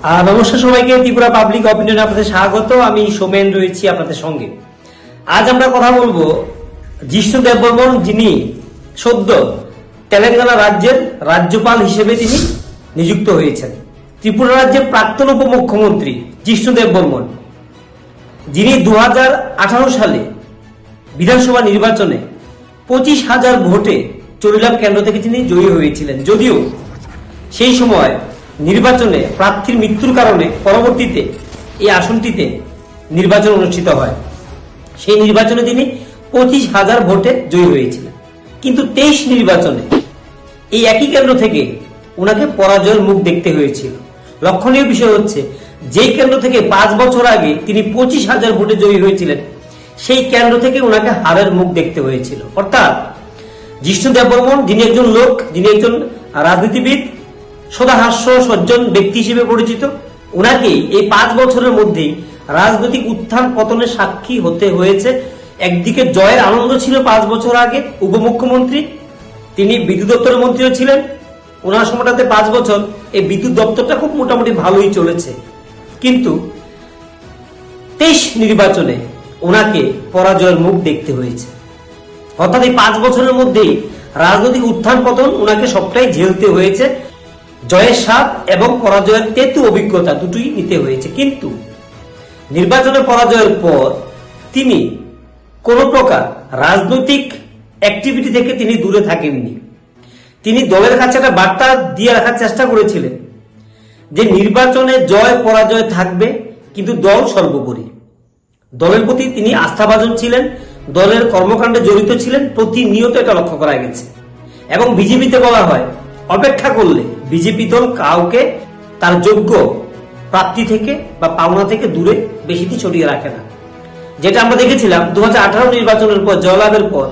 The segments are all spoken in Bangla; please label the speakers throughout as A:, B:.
A: নমস্কার সবাইকে ত্রিপুরা পাবলিক অপিনিয়ন আপনাদের স্বাগত। আমি সোমেন রয়েছি আপনাদের সঙ্গে। আজ আমরা কথা বলব জিষ্ণু দেববর্মন, যিনি সদ্য তেলেঙ্গানা রাজ্যের রাজ্যপাল হিসেবে তিনি নিযুক্ত হয়েছেন। ত্রিপুরা রাজ্যের প্রাক্তন উপমুখ্যমন্ত্রী জিষ্ণু দেববর্মন, যিনি দু হাজার আঠারো সালে বিধানসভা নির্বাচনে পঁচিশ হাজার ভোটে চরিলাম কেন্দ্র থেকে তিনি জয়ী হয়েছিলেন। যদিও সেই সময় নির্বাচনে প্রার্থীর মৃত্যুর কারণে পরবর্তীতে এই আসনটিতে নির্বাচন অনুষ্ঠিত হয়। সেই নির্বাচনে তিনি পঁচিশ হাজার ভোটে জয়ী হয়েছিলেন। কিন্তু তেইশ নির্বাচনে এই একই কেন্দ্র থেকে ওনাকে পরাজয়ের মুখ দেখতে হয়েছিল। লক্ষণীয় বিষয় হচ্ছে যেই কেন্দ্র থেকে পাঁচ বছর আগে তিনি পঁচিশ হাজার ভোটে জয়ী হয়েছিলেন, সেই কেন্দ্র থেকে ওনাকে হারের মুখ দেখতে হয়েছিল। অর্থাৎ, জিষ্ণু দেববর্মন যিনি একজন লোক, যিনি একজন রাজনীতিবিদ সদাহাস্য সজ্জন ব্যক্তি হিসেবে পরিচিত। ওনাকে এই পাঁচ বছরের মধ্যেই রাজনৈতিক উত্থান পতনের সাক্ষী হতে হয়েছে। একদিকে জয়ের আনন্দ ছিল পাঁচ বছর আগে উপমুখ্যমন্ত্রী, তিনি বিদ্যুৎ দপ্তরের মন্ত্রীও ছিলেন। ওনার সময়টাতে পাঁচ বছর এই বিদ্যুৎ দপ্তরটা খুব মোটামুটি ভালোই চলেছে। কিন্তু তেইশ নির্বাচনে ওনাকে পরাজয়ের মুখ দেখতে হয়েছে। অর্থাৎ এই পাঁচ বছরের মধ্যেই রাজনৈতিক উত্থান পতন ওনাকে সবটাই ঝেলতে হয়েছে। জয়ের স্বাদ এবং পরাজয়ের তেতু অভিজ্ঞতা দুটোই নিতে হয়েছে। কিন্তু নির্বাচনে পরাজয়ের পর তিনি কোনো প্রকার রাজনৈতিক অ্যাক্টিভিটি থেকে তিনি দূরে থাকেননি। তিনি দলের কাছে একটা বার্তা দিয়ে রাখার চেষ্টা করেছিলেন যে নির্বাচনে জয়, পরাজয় থাকবে, কিন্তু দল সর্বোপরি। দলের প্রতি তিনি আস্থাভাজন ছিলেন, দলের কর্মকাণ্ডে জড়িত ছিলেন, প্রতিনিয়ত এটা লক্ষ্য করা গেছে। এবং বিজেপিতে বলা হয়, অপেক্ষা করলে বিজেপি দল কাউকে তার যোগ্য প্রাপ্তি থেকে বা পাওনা থেকে দূরে বেশি দিন ছড়িয়ে রাখে না। যেটা আমরা দেখেছিলাম দু হাজার আঠারো নির্বাচনের পর, জয়লাভের পর,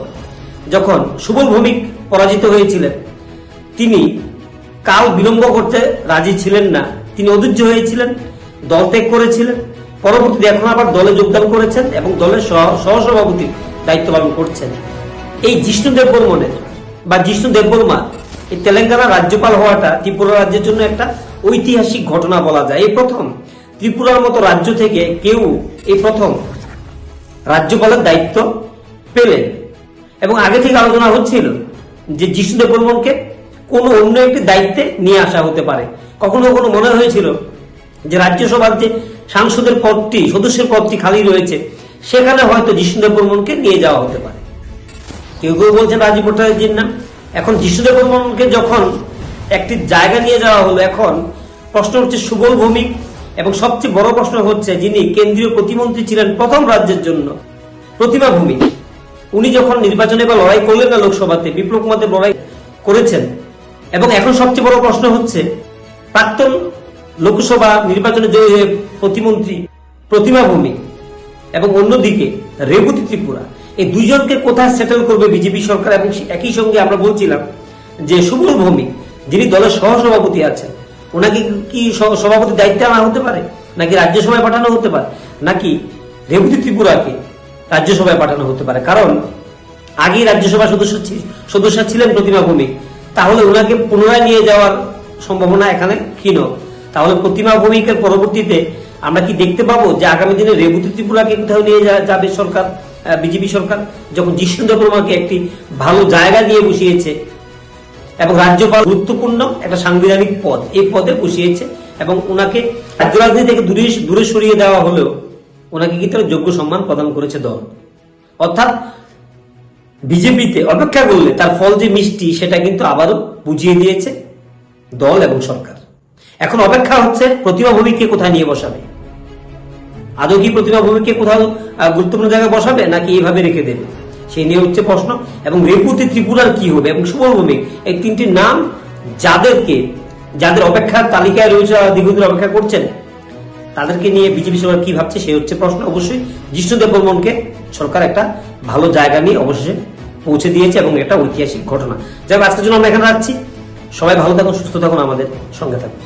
A: যখন সুবল ভৌমিক পরাজিত হয়েছিলেন, তিনি কাল বিলম্ব করতে রাজি ছিলেন না। তিনি অধৈর্য হয়েছিলেন, দল ত্যাগ করেছিলেন, পরবর্তীতে এখন আবার দলে যোগদান করেছেন এবং দলের সহ- সহসভাপতির দায়িত্ব পালন করছেন। এই জিষ্ণু দেববর্মনের বা জিষ্ণু দেববর্মা এই তেলেঙ্গানা রাজ্যপাল হওয়াটা ত্রিপুরা রাজ্যের জন্য একটা ঐতিহাসিক ঘটনা বলা যায়। এই প্রথম ত্রিপুরার মতো রাজ্য থেকে কেউ এই প্রথম রাজ্যপালের দায়িত্ব পেলেন। এবং আগে থেকে আলোচনা হচ্ছিল যে যিশু দেববর্মনকে কোনো অন্য একটি দায়িত্বে নিয়ে আসা হতে পারে। কখনো কখনো মনে হয়েছিল যে রাজ্যসভার যে সাংসদের পদটি, সদস্যের পদটি খালি রয়েছে, সেখানে হয়তো যিশু দেববর্মনকে নিয়ে যাওয়া হতে পারে। কেউ কেউ বলছেন রাজীব ভট্টাচার্যের নাম। এখন যিশু দেববর্মনকে যখন একটি জায়গা নিয়ে যাওয়া হলো, এখন প্রশ্ন হচ্ছে সুবল ভৌমিক এবং সবচেয়ে বড় প্রশ্ন হচ্ছে যিনি কেন্দ্রীয় প্রতিমন্ত্রী ছিলেন প্রথম রাজ্যের জন্য প্রতিমা ভৌমিক উনি যখন নির্বাচনে বা লড়াই করলেন না লোকসভাতে, বিপ্লব দেব লড়াই করেছেন, এবং এখন সবচেয়ে বড় প্রশ্ন হচ্ছে, প্রাক্তন লোকসভা নির্বাচনে জয়ী প্রতিমন্ত্রী প্রতিমা ভৌমিক এবং অন্যদিকে রেবতী ত্রিপুরা। এই দুইজনকে কোথায় সেটেল করবে বিজেপি সরকার এবং একই সঙ্গে আমরা বলছিলাম যে সুবল ভৌমিক, যিনি দলের সহসভাপতি আছেন, ওনাকে কি সভাপতি দায়িত্বে আনা হতে পারে? নাকি রাজ্যসভায় পাঠানো হতে পারে? নাকি রেবতী ত্রিপুরাকে রাজ্যসভায় পাঠানো হতে পারে? কারণ আগেই রাজ্যসভা সদস্য সদস্য ছিলেন প্রতিমা ভৌমিক। তাহলে ওনাকে পুনরায় নিয়ে যাওয়ার সম্ভাবনা এখানে ক্ষীণ। তাহলে প্রতিমা ভৌমিকের পরবর্তীতে আমরা কি দেখতে পাবো যে আগামী দিনে রেবতী ত্রিপুরাকে কোথাও নিয়ে যাবে সরকার? বিজেপি সরকার যখন জিষ্ণু দেববর্মাকে একটি ভালো জায়গা দিয়ে বসিয়েছে এবং রাজ্যপাল গুরুত্বপূর্ণ একটা সাংবিধানিক পদ এই পদে বসিয়েছে এবং ওনাকে রাজ্য রাজনীতি থেকে দূরে দূরে সরিয়ে দেওয়া হলেও ওনাকে কিন্তু একটা যোগ্য সম্মান প্রদান করেছে দল। অর্থাৎ বিজেপিতে অপেক্ষা করলে তার ফল যে মিষ্টি, সেটা কিন্তু আবারও বুঝিয়ে দিয়েছে দল এবং সরকার। এখন অপেক্ষা হচ্ছে প্রতিমা ভূমিকে কোথায় নিয়ে বসাবে? আদৌ কি প্রতিমা ভূমিকে কোথাও গুরুত্বপূর্ণ জায়গায় বসাবে, নাকি এইভাবে রেখে দেবে? সেই নিয়ে হচ্ছে প্রশ্ন। এবং রেপুতি ত্রিপুরার কি হবে? এবং শুভ ভূমিক এই তিনটি নাম যাদেরকে, যাদের অপেক্ষার তালিকায় রয়েছে দীর্ঘদিন অপেক্ষা করছেন, তাদেরকে নিয়ে বিজেপি সরকার কি ভাবছে, সেই হচ্ছে প্রশ্ন। অবশ্যই জিষ্ণু দেববর্মনকে সরকার একটা ভালো জায়গা নিয়ে অবশেষে পৌঁছে দিয়েছে, এবং এটা ঐতিহাসিক ঘটনা। যাই আজকের জন্য আমরা এখানে রাখছি। সবাই ভালো থাকুন, সুস্থ থাকুন আমাদের সঙ্গে থাকুন।